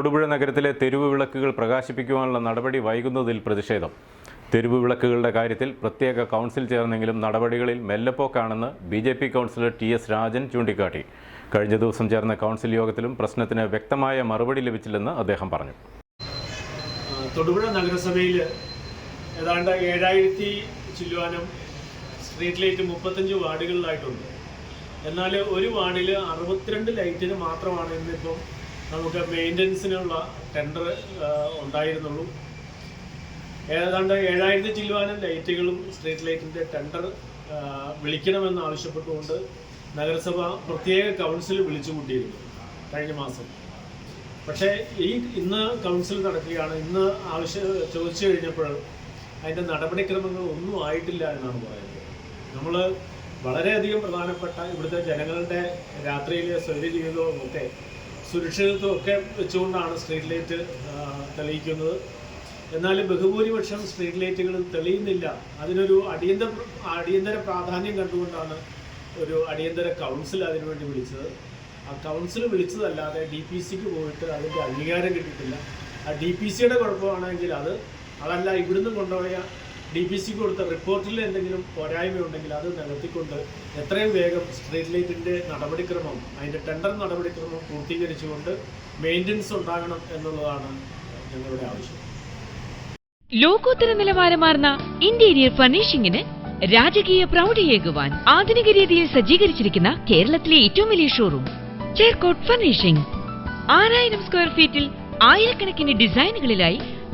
തൊടുപുഴ നഗരത്തിലെ തെരുവ് വിളക്കുകൾ പ്രകാശിപ്പിക്കുവാനുള്ള നടപടി വൈകുന്നതിൽ പ്രതിഷേധം. തെരുവ് വിളക്കുകളുടെ കാര്യത്തിൽ പ്രത്യേക കൗൺസിൽ ചേർന്നെങ്കിലും നടപടികളിൽ മെല്ലപ്പോക്കാണെന്ന് B J P councillor T S Rajan ചൂണ്ടിക്കാട്ടി. കഴിഞ്ഞ ദിവസം ചേർന്ന കൗൺസിൽ യോഗത്തിലും പ്രശ്നത്തിന് വ്യക്തമായ മറുപടി ലഭിച്ചില്ലെന്ന് അദ്ദേഹം പറഞ്ഞു. തൊടുപുഴ നഗരസഭയിൽ ഏതാണ്ട് ഏഴായിരത്തി ചില്ലുവാനും സ്ട്രീറ്റ് ലൈറ്റ് മുപ്പത്തഞ്ച് വാർഡുകളിലായിട്ടുണ്ട്. എന്നാൽ ഒരു വാർഡിൽ അറുപത്തിരണ്ട് ലൈറ്റിന് മാത്രമാണ് ഇന്നിപ്പം നമുക്ക് മെയിന്റനൻസിനുള്ള ടെൻഡർ ഉണ്ടായിരുന്നുള്ളൂ. ഏതാണ്ട് ഏഴായിരത്തി ചില്ലുവാനും ലൈറ്റുകളും സ്ട്രീറ്റ് ലൈറ്റിന്റെ ടെൻഡർ വിളിക്കണമെന്ന് ആവശ്യപ്പെട്ടുകൊണ്ട് നഗരസഭ പ്രത്യേക കൗൺസിൽ വിളിച്ചു കൂട്ടിയിരുന്നു കഴിഞ്ഞ മാസം. പക്ഷേ ഈ ഇന്ന് കൗൺസിൽ നടക്കുകയാണ്. ഇന്ന് ആവശ്യം ചോദിച്ചു കഴിഞ്ഞപ്പോൾ അതിന്റെ നടപടിക്രമങ്ങൾ ഒന്നും ആയിട്ടില്ല എന്നാണ് പറയുന്നത്. നമ്മൾ വളരെയധികം പ്രധാനപ്പെട്ട ഇവിടുത്തെ ജനങ്ങളുടെ രാത്രിയിലെ സ്വൈര്യജീവിതവും ഒക്കെ സുരക്ഷിതത്വം ഒക്കെ വെച്ചുകൊണ്ടാണ് സ്ട്രീറ്റ് ലൈറ്റ് തെളിയിക്കുന്നത്. എന്നാലും ബഹുഭൂരിപക്ഷം സ്ട്രീറ്റ് ലൈറ്റുകൾ തെളിയുന്നില്ല. അതിനൊരു അടിയന്തര അടിയന്തര പ്രാധാന്യം കണ്ടുകൊണ്ടാണ് ഒരു അടിയന്തര കൗൺസിൽ അതിനുവേണ്ടി വിളിച്ചത്. ആ കൗൺസിൽ വിളിച്ചതല്ലാതെ ഡി പി സിക്ക് പോയിട്ട് അതിന്റെ അംഗീകാരം കിട്ടിയിട്ടില്ല. ആ ഡി പി സിയുടെ കുഴപ്പമാണെങ്കിൽ അത് അതല്ല ഇവിടുന്ന് കൊണ്ടുപോയ ഡി പി സിക്ക് കൊടുത്ത റിപ്പോർട്ടിൽ എന്തെങ്കിലും പോരായ്മയുണ്ടെങ്കിൽ അത് നികത്തിക്കൊണ്ട് എത്രയും വേഗം സ്ട്രീറ്റ് ലൈറ്റിന്റെ നടപടിക്രമം അതിന്റെ ടെൻഡർ നടപടിക്രമം പൂർത്തീകരിച്ചുകൊണ്ട് മെയിന്റനൻസ് ഉണ്ടാകണം എന്നുള്ളതാണ് ഞങ്ങളുടെ ആവശ്യം. ലോകോത്തര നിലവാരമാർന്ന ഇന്റീരിയർ ഫർണിഷിംഗിന് രാജകീയ പ്രൗഢിയേകുവാൻ ആധുനിക രീതിയിൽ സജ്ജീകരിച്ചിരിക്കുന്ന കേരളത്തിലെ ഏറ്റവും വലിയ ഷോറൂം ചേർക്കോട്ട് ഫർണിഷിംഗ് ആറായിരം സ്ക്വയർ ഫീറ്റിൽ ആയിരക്കണക്കിന് ഡിസൈനുകളിലായി